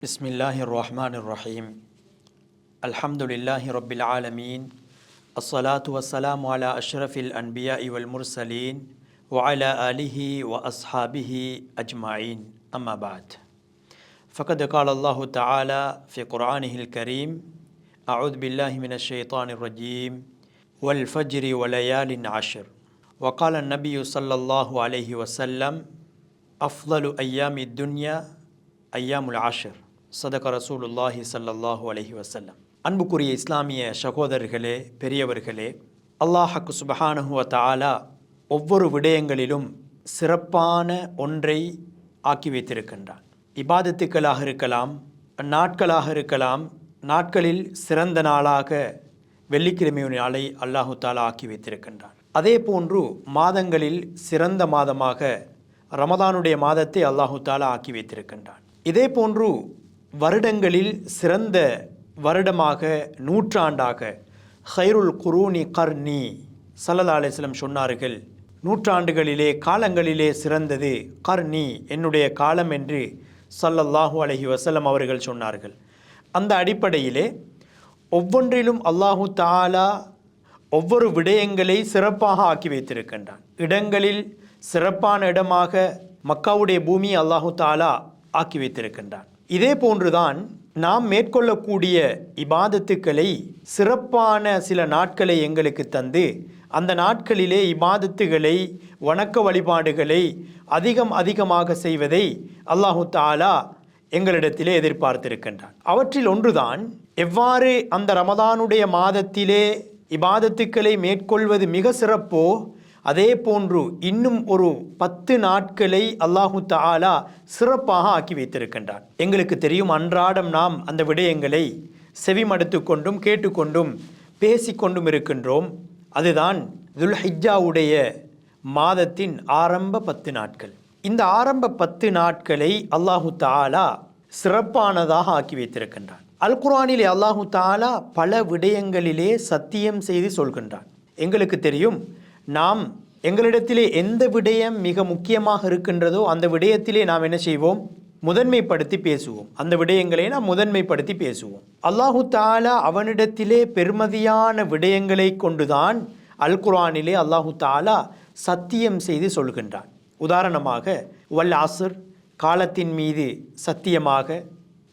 بسم الله الرحمن الرحيم الحمد لله رب العالمين الصلاة والسلام على أشرف الأنبياء والمرسلين وعلى آله وأصحابه أجمعين أما بعد فقد قال الله تعالى في قرآنه الكريم أعوذ بالله من الشيطان الرجيم والفجر وليال عشر وقال النبي صلى الله عليه وسلم أفضل أيام الدنيا أيام العشر சதக ரசூலுல்லாஹி ஸல்லல்லாஹு அலஹி வசல்லம் அன்புக்குரிய இஸ்லாமிய சகோதரர்களே பெரியவர்களே அல்லாஹக்கு சுபஹானஹுவ தாலா ஒவ்வொரு விடயங்களிலும் சிறப்பான ஒன்றை ஆக்கி வைத்திருக்கின்றான். இபாதத்துக்களாக இருக்கலாம் நாட்களாக இருக்கலாம் நாட்களில் சிறந்த நாளாக வெள்ளிக்கிழமை நாளை அல்லாஹு தாலா ஆக்கி வைத்திருக்கின்றான். அதே போன்று மாதங்களில் சிறந்த மாதமாக ரமதானுடைய மாதத்தை அல்லாஹு தாலா ஆக்கி வைத்திருக்கின்றான். இதே போன்று வருடங்களில் சிறந்த வருடமாக நூற்றாண்டாக ஹைருல் குரூனி கர்னி சல்லல்லா அலிஸ்லம் சொன்னார்கள் நூற்றாண்டுகளிலே காலங்களிலே சிறந்தது கர்னி என்னுடைய காலம் என்று சல்லல்லாஹு அலஹி வசலம் அவர்கள் சொன்னார்கள். அந்த அடிப்படையிலே ஒவ்வொன்றிலும் அல்லாஹு தாலா ஒவ்வொரு விடயங்களை சிறப்பாக ஆக்கி வைத்திருக்கின்றான். இடங்களில் சிறப்பான இடமாக மக்காவுடைய பூமி அல்லாஹு தாலா ஆக்கி வைத்திருக்கின்றான். இதே போன்றுதான் நாம் மேற்கொள்ளக்கூடிய இபாதத்துக்களை சிறப்பான சில நாட்களை எங்களுக்கு தந்து அந்த நாட்களிலே இபாதத்துகளை வணக்க வழிபாடுகளை அதிகம் அதிகமாக செய்வதை அல்லாஹு தாலா எங்களிடத்திலே எதிர்பார்த்திருக்கின்றான். அவற்றில் ஒன்றுதான் எவ்வாறு அந்த ரமதானுடைய மாதத்திலே இபாதத்துக்களை மேற்கொள்வது மிக சிறப்போ அதே போன்று இன்னும் ஒரு பத்து நாட்களை அல்லாஹு தாலா சிறப்பாக ஆக்கி வைத்திருக்கின்றான். எங்களுக்கு தெரியும் அன்றாடம் நாம் அந்த விடயங்களை செவிமடுத்து கொண்டும் கேட்டுக்கொண்டும் பேசிக்கொண்டும் இருக்கின்றோம். அதுதான் துல்ஹிஜாவுடைய மாதத்தின் ஆரம்ப பத்து நாட்கள். இந்த ஆரம்ப பத்து நாட்களை அல்லாஹு தாலா சிறப்பானதாக ஆக்கி வைத்திருக்கின்றான். அல் குரானிலே அல்லாஹு தாலா பல விடயங்களிலே சத்தியம் செய்து சொல்கின்றான். எங்களுக்கு தெரியும் நாம் எங்களிடத்திலே எந்த விடயம் மிக முக்கியமாக இருக்கின்றதோ அந்த விடயத்திலே நாம் என்ன செய்வோம்? முதன்மைப்படுத்தி பேசுவோம். அந்த விடயங்களை நாம் முதன்மைப்படுத்தி பேசுவோம். அல்லாஹு தாலா அவனிடத்திலே பெருமதியான விடயங்களை கொண்டுதான் அல் குர்ஆனிலே அல்லாஹு தாலா சத்தியம் செய்து சொல்கின்றான். உதாரணமாக வல் அசுர் காலத்தின் மீது சத்தியமாக.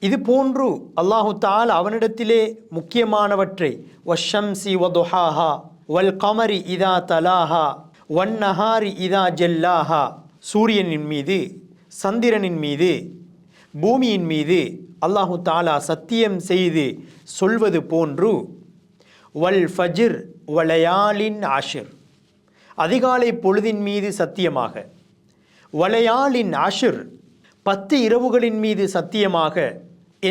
இது போன்று அல்லாஹு தால் அவனிடத்திலே முக்கியமானவற்றை வஷம்சி வதுஹாஹா வல் கமரி இதா தலாஹா வன்னஹாரி இதா ஜெல்லாஹா. சூரியனின் மீது சந்திரனின் மீது பூமியின் மீது அல்லாஹு தாலா சத்தியம் செய்து சொல்வது போன்று வல் ஃபஜிர் வளையாலின் ஆஷிர். அதிகாலை பொழுதின் மீது சத்தியமாக வளையாலின் ஆஷிர் பத்து இரவுகளின் மீது சத்தியமாக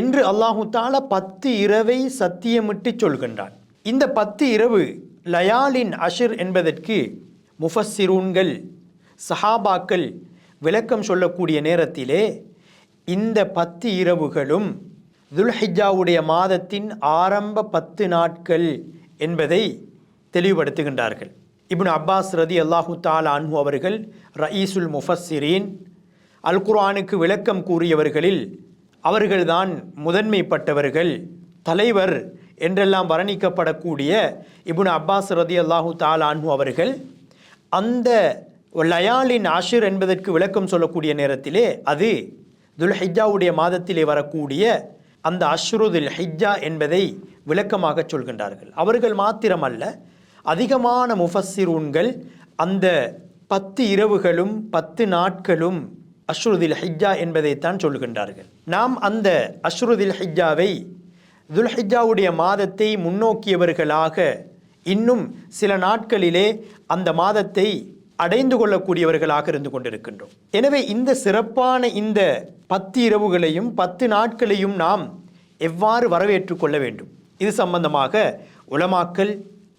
என்று அல்லாஹு தாலா பத்து இரவை சத்தியமிட்டு சொல்கின்றான். இந்த பத்து இரவு லயாலின் அஷிர் என்பதற்கு முஃபஸ்ஸிரூன்கள் சஹாபாக்கள் விளக்கம் சொல்லக்கூடிய நேரத்திலே இந்த பத்து இரவுகளும் துல்ஹிஜாவுடைய மாதத்தின் ஆரம்ப பத்து நாட்கள் என்பதை தெளிவுபடுத்துகின்றார்கள். இப்னு அப்பாஸ் ரதி அல்லாஹு தால் அன்ஹு அவர்கள் ரயீசுல் முஃபஸ்ஸிரீன் அல் குர்ஆனுக்கு விளக்கம் கூறியவர்களில் அவர்கள்தான் முதன்மைப்பட்டவர்கள். தலைவர் என்றெல்லாம் வர்ணிக்கப்படக்கூடிய இபுன் அப்பாஸ் ரதி அல்லாஹு தாலான்ஹு அவர்கள் அந்த லயாலின் ஆஷிர் என்பதற்கு விளக்கம் சொல்லக்கூடிய நேரத்திலே அது துல் ஹிஜாவுடைய மாதத்திலே வரக்கூடிய அந்த அஷ்ருதுல் ஹிஜ்ஜா என்பதை விளக்கமாக சொல்கின்றார்கள். அவர்கள் மாத்திரமல்ல அதிகமான முஃபஸ்ஸிரூன்கள் அந்த பத்து இரவுகளும் பத்து நாட்களும் அஷ்ருதில் ஹிஜ்ஜா என்பதைத்தான் சொல்கின்றார்கள். நாம் அந்த அஷ்ருதில் ஹிஜ்ஜாவை துல்ஹிஜாவுடைய மாதத்தை முன்னோக்கியவர்களாக இன்னும் சில நாட்களிலே அந்த மாதத்தை அடைந்து கொள்ளக்கூடியவர்களாக இருந்து கொண்டிருக்கின்றோம். எனவே இந்த சிறப்பான இந்த பத்து இரவுகளையும் பத்து நாட்களையும் நாம் எவ்வாறு வரவேற்று கொள்ள வேண்டும்? இது சம்பந்தமாக உலமாக்கள்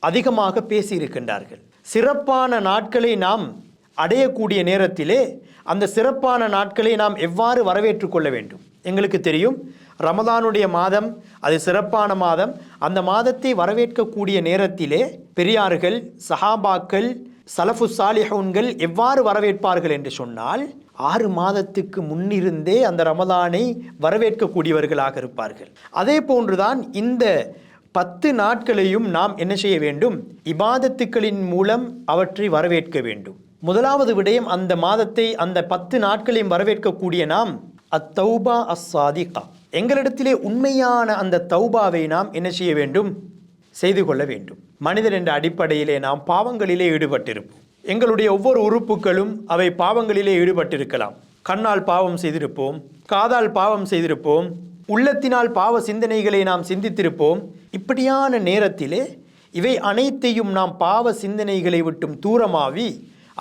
அதிகமாக பேசியிருக்கின்றார்கள். சிறப்பான நாட்களை நாம் அடையக்கூடிய நேரத்திலே அந்த சிறப்பான நாட்களை நாம் எவ்வாறு வரவேற்று கொள்ள வேண்டும்? எங்களுக்கு தெரியும் ரமதானுடைய மாதம் அது சிறப்பான மாதம். அந்த மாதத்தை வரவேற்கக்கூடிய நேரத்திலே பெரியார்கள் சஹாபாக்கள் சலஃபு சாலிஹூன்கள் எவ்வாறு வரவேற்பார்கள் என்று சொன்னால் ஆறு மாதத்துக்கு முன்னிருந்தே அந்த ரமதானை வரவேற்கக்கூடியவர்களாக இருப்பார்கள். அதே போன்றுதான் இந்த பத்து நாட்களையும் நாம் என்ன செய்ய வேண்டும்? இபாதத்துக்களின் மூலம் அவற்றை வரவேற்க வேண்டும். முதலாவது விடயம் அந்த மாதத்தை அந்த பத்து நாட்களையும் வரவேற்கக்கூடிய நாம் அத்தௌபா அஸ்ஸாதிகா எங்களிடத்திலே உண்மையான அந்த தௌபாவை நாம் என்ன செய்ய வேண்டும்? செய்து கொள்ள வேண்டும். மனிதர் என்ற அடிப்படையிலே நாம் பாவங்களிலே ஈடுபட்டிருப்போம். எங்களுடைய ஒவ்வொரு உறுப்புகளும் அவை பாவங்களிலே ஈடுபட்டிருக்கலாம். கண்ணால் பாவம் செய்திருப்போம் காதால் பாவம் செய்திருப்போம் உள்ளத்தினால் பாவ சிந்தனைகளை நாம் சிந்தித்திருப்போம். இப்படியான நேரத்திலே இவை அனைத்தையும் நாம் பாவ சிந்தனைகளை விட்டும் தூரமாவி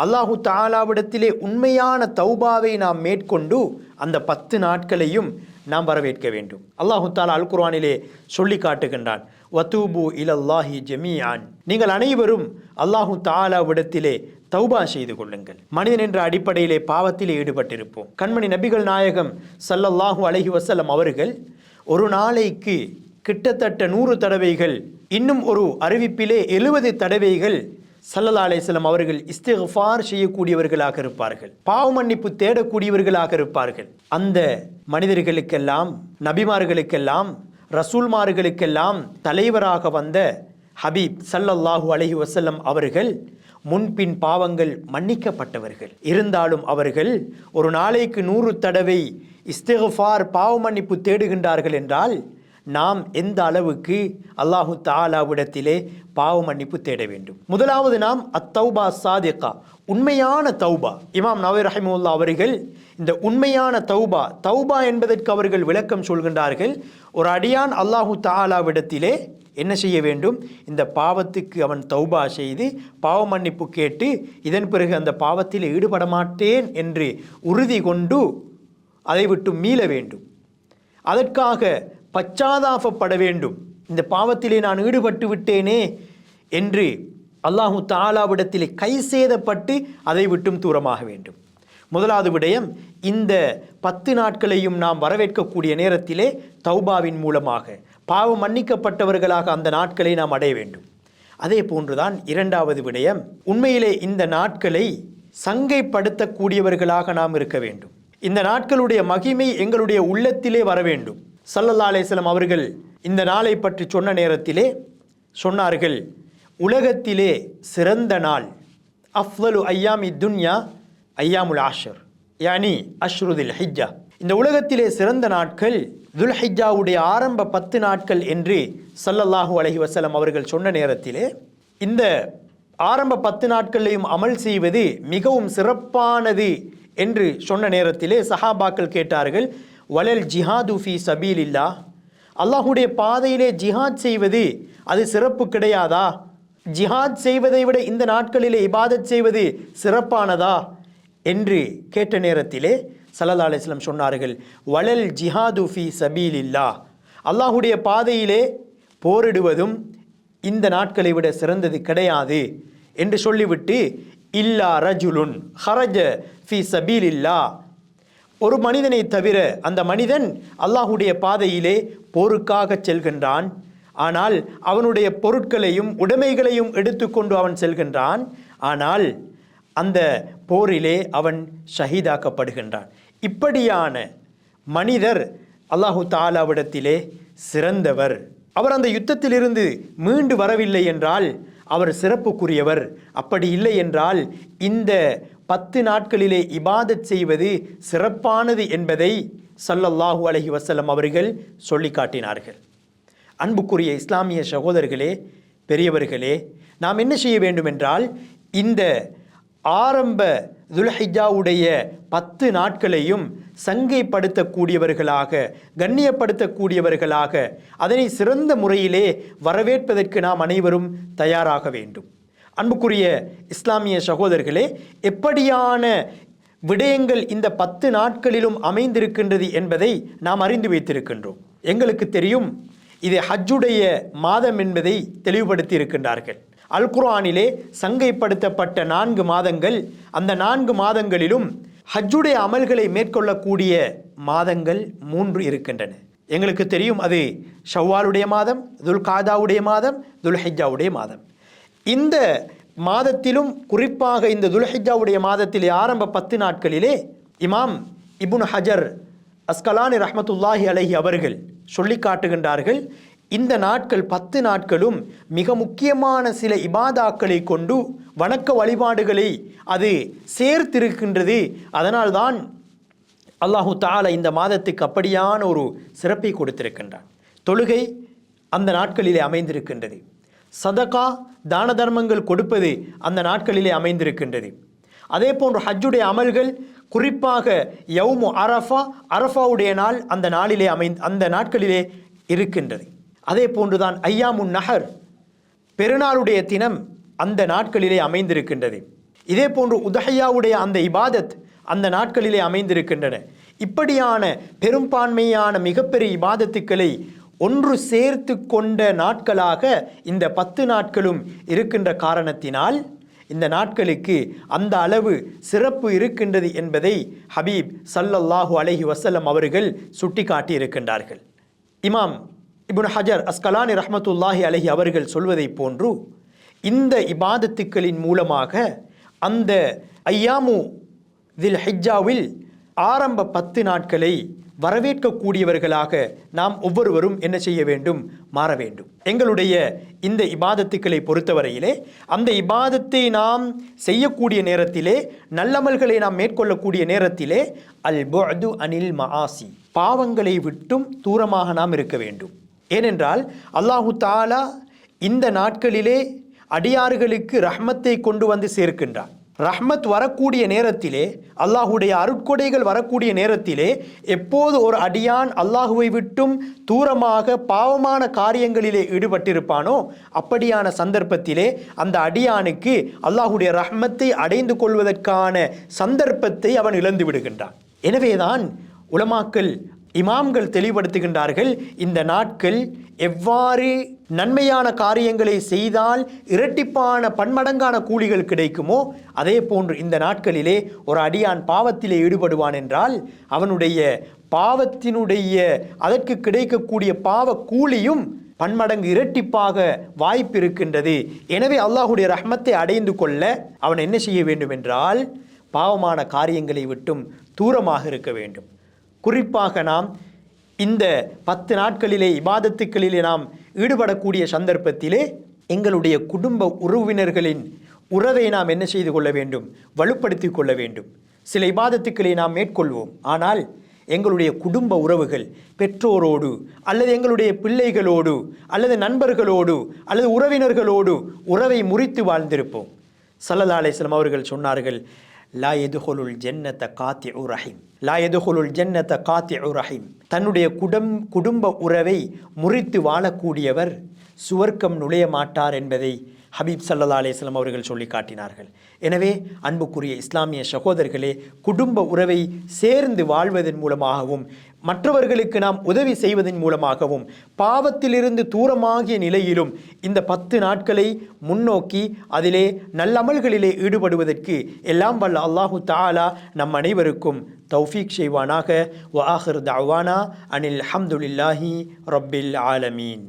அல்லாஹு தாலாவிடத்திலே உண்மையான தௌபாவை நாம் மேற்கொண்டு அந்த பத்து நாட்களையும் நாம் வரவேற்க வேண்டும். அல்லாஹு தாலா அல் குர்வானிலே சொல்லி காட்டுகின்றான். வத்தூபு இலல்லாஹி ஜெமியான் நீங்கள் அனைவரும் அல்லாஹு தாலாவிடத்திலே தௌபா செய்து கொள்ளுங்கள். மனிதன் என்ற அடிப்படையிலே பாவத்திலே ஈடுபட்டிருப்போம். கண்மணி நபிகள் நாயகம் சல்லல்லாஹு அலஹி வசல்லம் அவர்கள் ஒரு நாளைக்கு கிட்டத்தட்ட நூறு தடவைகள் இன்னும் ஒரு அறிவிப்பிலே எழுபது தடவைகள் சல்லல்லா அலேஸ்லம் அவர்கள் இஸ்திஃபார் செய்யக்கூடியவர்களாக இருப்பார்கள். பாவ மன்னிப்பு தேடக்கூடியவர்களாக இருப்பார்கள். அந்த மனிதர்களுக்கெல்லாம் நபிமார்களுக்கெல்லாம் ரசூல்மார்களுக்கெல்லாம் தலைவராக வந்த ஹபீப் சல்லல்லாஹூ அலஹி வசல்லம் அவர்கள் முன்பின் பாவங்கள் மன்னிக்கப்பட்டவர்கள். இருந்தாலும் அவர்கள் ஒரு நாளைக்கு நூறு தடவை இஸ்திஃபார் பாவ மன்னிப்பு தேடுகின்றார்கள் என்றால் நாம் எந்த அளவுக்கு அல்லாஹு தாலாவிடத்திலே பாவ மன்னிப்பு தேட வேண்டும். முதலாவது நாம் அத்தௌபா சாதிகா உண்மையான தௌபா. இமாம் நவை ரஹிமுல்லா அவர்கள் இந்த உண்மையான தௌபா தௌபா என்பதற்கு அவர்கள் விளக்கம் சொல்கின்றார்கள் ஒரு அடியான் அல்லாஹு தாலாவிடத்திலே என்ன செய்ய வேண்டும்? இந்த பாவத்துக்கு அவன் தௌபா செய்து பாவ மன்னிப்பு கேட்டு இதன் பிறகு அந்த பாவத்தில் ஈடுபட மாட்டேன் என்று உறுதி கொண்டு அதை விட்டு மீள வேண்டும். அதற்காக பச்சாதாபப்பட வேண்டும் இந்த பாவத்திலே நான் ஈடுபட்டு விட்டேனே என்று அல்லாஹு தாலாவிடத்திலே கை சேதப்பட்டு அதை விட்டும் தூரமாக வேண்டும். முதலாவது விடயம் இந்த பத்து நாட்களையும் நாம் வரவேற்கக்கூடிய நேரத்திலே தௌபாவின் மூலமாக பாவம் மன்னிக்கப்பட்டவர்களாக அந்த நாட்களை நாம் அடைய வேண்டும். அதே போன்றுதான் இரண்டாவது விடயம் உண்மையிலே இந்த நாட்களை சங்கைப்படுத்தக்கூடியவர்களாக நாம் இருக்க வேண்டும். இந்த நாட்களுடைய மகிமை எங்களுடைய உள்ளத்திலே வர வேண்டும். சல்லல்லா அலேஸ்லம் அவர்கள் இந்த நாளை பற்றி சொன்ன நேரத்திலே சொன்னார்கள் உலகத்திலே சிறந்த நாள் அஃவலு ஐயாம் இத்துன்யா ஐயாமுல் ஆஷர் யானி அஷ்ருதில் ஹிஜ்ஜா இந்த உலகத்திலே சிறந்த நாட்கள் துல் ஹிஜ்ஜாவுடைய ஆரம்ப பத்து நாட்கள் என்று சல்லல்லாஹு அலஹி வசலம் அவர்கள் சொன்ன நேரத்திலே இந்த ஆரம்ப பத்து நாட்களையும் அமல் செய்வது மிகவும் சிறப்பானது என்று சொன்ன நேரத்திலே சஹாபாக்கள் கேட்டார்கள் வலல் ஜிஹாது ஃபி சபீலில்லா அல்லாஹுடைய பாதையிலே ஜிஹாத் செய்வது அது சிறப்பு கிடையாதா? ஜிஹாத் செய்வதை விட இந்த நாட்களிலே இபாதத் செய்வது சிறப்பானதா? என்று கேட்ட நேரத்திலே சல்லா அலிஸ்லம் சொன்னார்கள் வலல் ஜிஹாது ஃபி சபீலில்லா அல்லாஹுடைய பாதையிலே போரிடுவதும் இந்த நாட்களை விட சிறந்தது கிடையாது என்று சொல்லிவிட்டு இல்லா ரஜுலுன் ஹரஜ ஃபி சபீலில்லா ஒரு மனிதனை தவிர அந்த மனிதன் அல்லாஹுடைய பாதையிலே போருக்காக செல்கின்றான். ஆனால் அவனுடைய பொருட்களையும் உடைமைகளையும் எடுத்துக்கொண்டு அவன் செல்கின்றான். ஆனால் அந்த போரிலே அவன் ஷஹீதாக்கப்படுகின்றான். இப்படியான மனிதர் அல்லாஹு தாலாவிடத்திலே சிறந்தவர். அவர் அந்த யுத்தத்திலிருந்து மீண்டு வரவில்லை என்றால் அவர் சிறப்புக்குரியவர். அப்படி இல்லை என்றால் இந்த பத்து நாட்களிலே இபாதத் செய்வது சிறப்பானது என்பதை சல்லல்லாஹு அலஹி வசலம் அவர்கள் சொல்லி காட்டினார்கள். அன்புக்குரிய இஸ்லாமிய சகோதரர்களே பெரியவர்களே நாம் என்ன செய்ய வேண்டுமென்றால் இந்த ஆரம்ப துல்ஹிஜாவுடைய பத்து நாட்களையும் சங்கைப்படுத்தக்கூடியவர்களாக கண்ணியப்படுத்தக்கூடியவர்களாக அதனை சிறந்த முறையிலே வரவேற்பதற்கு நாம் அனைவரும் தயாராக வேண்டும். அன்புக்குரிய இஸ்லாமிய சகோதரர்களே எப்படியான விடயங்கள் இந்த பத்து நாட்களிலும் அமைந்திருக்கின்றது என்பதை நாம் அறிந்து வைத்திருக்கின்றோம். எங்களுக்கு தெரியும் இது ஹஜ்ஜுடைய மாதம் என்பதை தெளிவுபடுத்தி இருக்கின்றார்கள் அல் குர்ஆனிலே சங்கைப்படுத்தப்பட்ட நான்கு மாதங்கள் அந்த நான்கு மாதங்களிலும் ஹஜ்ஜுடைய அமல்களை மேற்கொள்ளக்கூடிய மாதங்கள் மூன்று இருக்கின்றன. எங்களுக்கு தெரியும் அது ஷவ்வாலுடைய மாதம் துல் காதாவுடைய மாதம் துல்ஹிஜாவுடைய மாதம். இந்த மாதத்திலும் குறிப்பாக இந்த துல்ஹிஜாவுடைய மாதத்திலே ஆரம்ப பத்து நாட்களிலே இமாம் இபுன் ஹஜர் அஸ்கலானி ரஹமத்துல்லாஹி அலஹி அவர்கள் சொல்லி காட்டுகின்றார்கள் இந்த நாட்கள் பத்து நாட்களும் மிக முக்கியமான சில இபாதாக்களை கொண்டு வணக்க வழிபாடுகளை அது சேர்த்திருக்கின்றது. அதனால்தான் அல்லாஹு தாலா இந்த மாதத்துக்கு அப்படியான ஒரு சிறப்பை கொடுத்திருக்கின்றான். தொழுகை அந்த நாட்களிலே அமைந்திருக்கின்றது. சதகா தான தர்மங்கள் கொடுப்பது அந்த நாட்களிலே அமைந்திருக்கின்றது. அதே போன்று ஹஜ்ஜுடைய அமல்கள் குறிப்பாக யவுமு அரஃபா அரஃபாவுடைய நாள் அந்த நாளிலே அமை அந்த நாட்களிலே இருக்கின்றது. அதே போன்றுதான் ஐயாமுன் நகர் பெருநாளுடைய தினம் அந்த நாட்களிலே அமைந்திருக்கின்றது. இதே போன்று உதஹையாவுடைய அந்த இபாதத் அந்த நாட்களிலே அமைந்திருக்கின்றன. இப்படியான பெரும்பான்மையான மிகப்பெரிய இபாதத்துக்களை ஒன்று சேர்த்து கொண்ட நாட்களாக இந்த பத்து நாட்களும் இருக்கின்ற காரணத்தினால் இந்த நாட்களுக்கு அந்த அளவு சிறப்பு இருக்கின்றது என்பதை ஹபீப் சல்லல்லாஹு அலஹி வசல்லம் அவர்கள் சுட்டிக்காட்டி இருக்கின்றார்கள் இமாம் இபுன் ஹஜர் அஸ்கலானி ரஹமத்துல்லாஹி அலஹி அவர்கள் சொல்வதைப் போன்று இந்த இபாதத்துக்களின் மூலமாக அந்த ஐயாமு தில் ஹிஜாவில் ஆரம்ப பத்து நாட்களை வரவேற்கக்கூடியவர்களாக நாம் ஒவ்வொருவரும் என்ன செய்ய வேண்டும்? மாற வேண்டும். எங்களுடைய இந்த இபாதத்துக்களை பொறுத்தவரையிலே அந்த இபாதத்தை நாம் செய்யக்கூடிய நேரத்திலே நல்லமல்களை நாம் மேற்கொள்ளக்கூடிய நேரத்திலே அல் பொது அனில் மஆசி பாவங்களை விட்டும் தூரமாக நாம் இருக்க வேண்டும். ஏனென்றால் அல்லாஹு தாலா இந்த நாட்களிலே அடியாறுகளுக்கு ரஹ்மத்தை கொண்டு வந்து சேர்க்கின்றார் ரஹ்மத் வரக்கூடிய நேரத்திலே அல்லாஹுடைய அருட்கொடைகள் வரக்கூடிய நேரத்திலே எப்போது ஒரு அடியான் அல்லாஹுவை விட்டும் தூரமாக பாவமான காரியங்களிலே ஈடுபட்டிருப்பானோ அப்படியான சந்தர்ப்பத்திலே அந்த அடியானுக்கு அல்லாஹுடைய ரஹ்மத்தை அடைந்து கொள்வதற்கான சந்தர்ப்பத்தை அவன் இழந்து விடுகின்றான். எனவேதான் உலமாக்கள் இமாம்கள் தெளிவுபடுத்துகின்றார்கள் இந்த நாட்கள் எவ்வாறு நன்மையான காரியங்களை செய்தால் இரட்டிப்பான பன்மடங்கான கூலிகள் கிடைக்குமோ? அதே போன்று இந்த நாட்களிலே ஒரு அடியான் பாவத்திலே ஈடுபடுவான் என்றால் அவனுடைய பாவத்தினுடைய அதற்கு கிடைக்கக்கூடிய பாவ கூலியும் பன்மடங்கு இரட்டிப்பாக வாய்ப்பு இருக்கின்றது எனவே அல்லாஹுடைய ரஹ்மத்தை அடைந்து கொள்ள அவன் என்ன செய்ய வேண்டும் என்றால் பாவமான காரியங்களை விட்டும் தூரமாக இருக்க வேண்டும். குறிப்பாக நாம் இந்த பத்து நாட்களிலே இபாதத்துக்களிலே நாம் ஈடுபடக்கூடிய சந்தர்ப்பத்திலே எங்களுடைய குடும்ப உறவினர்களின் உறவை நாம் என்ன செய்து கொள்ள வேண்டும்? வலுப்படுத்தி கொள்ள வேண்டும். சில இபாதத்துக்களை நாம் மேற்கொள்வோம். ஆனால் எங்களுடைய குடும்ப உறவுகள் பெற்றோரோடு அல்லது எங்களுடைய பிள்ளைகளோடு அல்லது நண்பர்களோடு அல்லது உறவினர்களோடு உறவை முறித்து வாழ்ந்திருப்போம். சல்லல்லா அவர்கள் சொன்னார்கள் லா எதுகொலுல் ஜென்னத்த காத்தி ரஹீம். லா எதுகொலுல் ஜென்னத்த காத்தி ரஹீம். தன்னுடைய குடும் குடும்ப உறவை முறித்து வாழக்கூடியவர் சுவர்க்கம் நுழைய மாட்டார் என்பதை ஹபீப் சல்லா அலிஸ்லாம் அவர்கள் சொல்லி காட்டினார்கள். எனவே அன்புக்குரிய இஸ்லாமிய சகோதரர்களே குடும்ப உறவை சேர்ந்து வாழ்வதன் மூலமாகவும் மற்றவர்களுக்கு நாம் உதவி செய்வதன் மூலமாகவும் பாவத்திலிருந்து தூரமாகிய நிலையிலும் இந்த பத்து நாட்களை முன்னோக்கி அதிலே நல்லமல்களிலே ஈடுபடுவதற்கு எல்லாம் வல்ல அல்லாஹு தாலா நம் அனைவருக்கும் தௌஃபீக் செய்வானாக. வ தவானா அனில் அஹமதுல்லாஹி ரப்பில் ஆலமீன்.